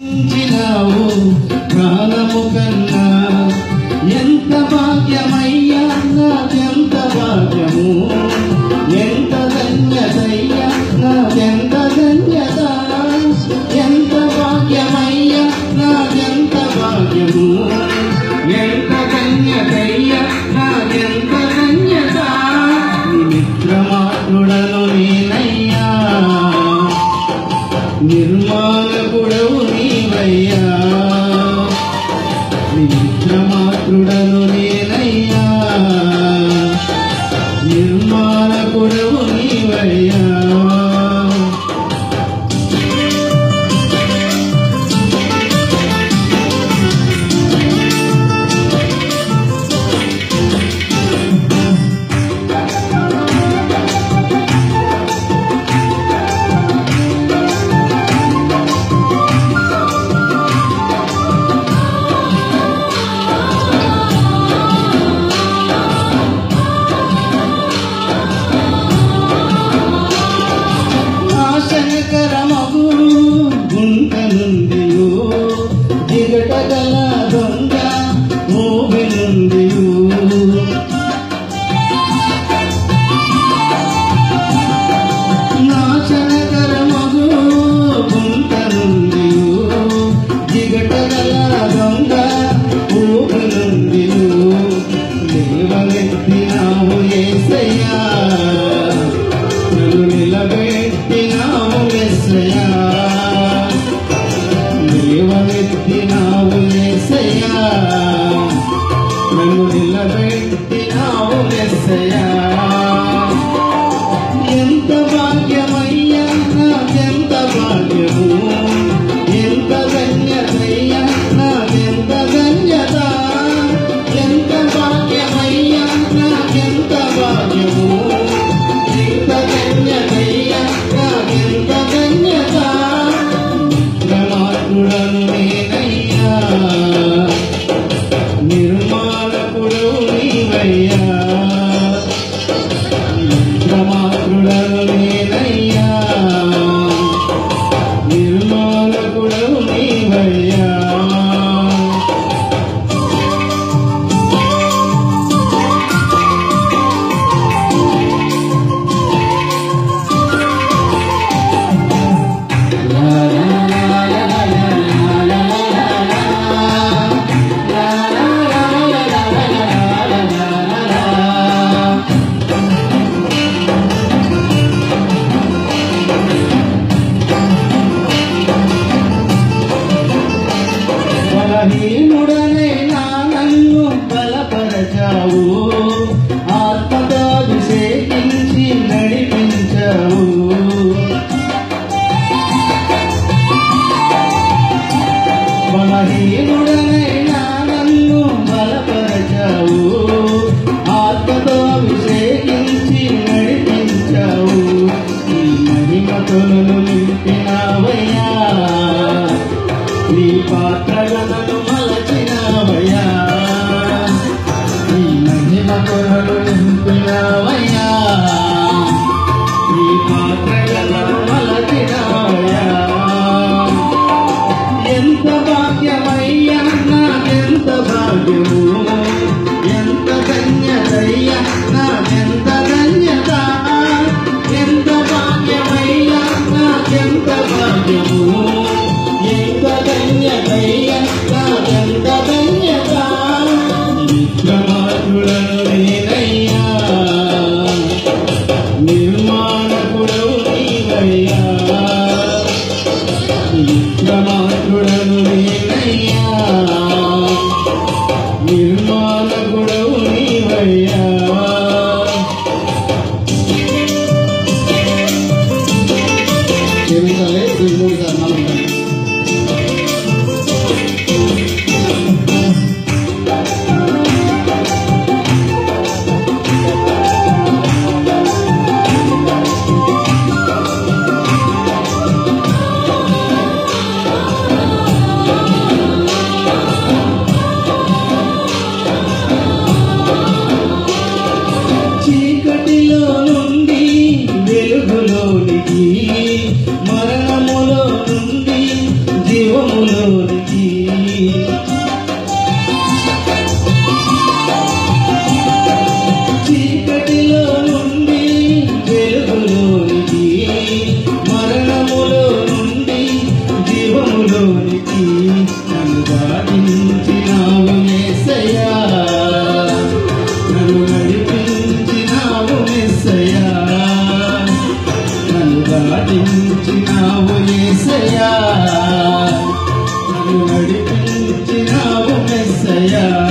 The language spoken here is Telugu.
ఉంచినావు ప్రాణము కన్నా ఎంత భాగ్యమయ్యా నాకెంత భాగ్యము? ఎంత ధన్యతయ్యా నాకెంత ధన్యత? ఎంత భాగ్యమయ్యా నాకెంత భాగ్యము? ఎంత ధన్యతయ్యా నాకెంత ధన్యత? మిత్రమాత్రుడను నేనయ్యా. నిర్మాణకుడవు మిత్రమాత్రుడను నేనయ్యా. నిర్మాణకుడవు నీవయ్యా. ఎంత భాగ్యమయ్యా భాగ్యము ఎంత ధన్యతయ్యా నాకెంత ధన్యత ఎంత భాగ్యమయ్యా నాకెంత భాగ్యము ఎంత ధన్యతయ్యా నాకెంత ధన్యత. నేనయ్యా నీవయ్యా. Tuy. Yeah.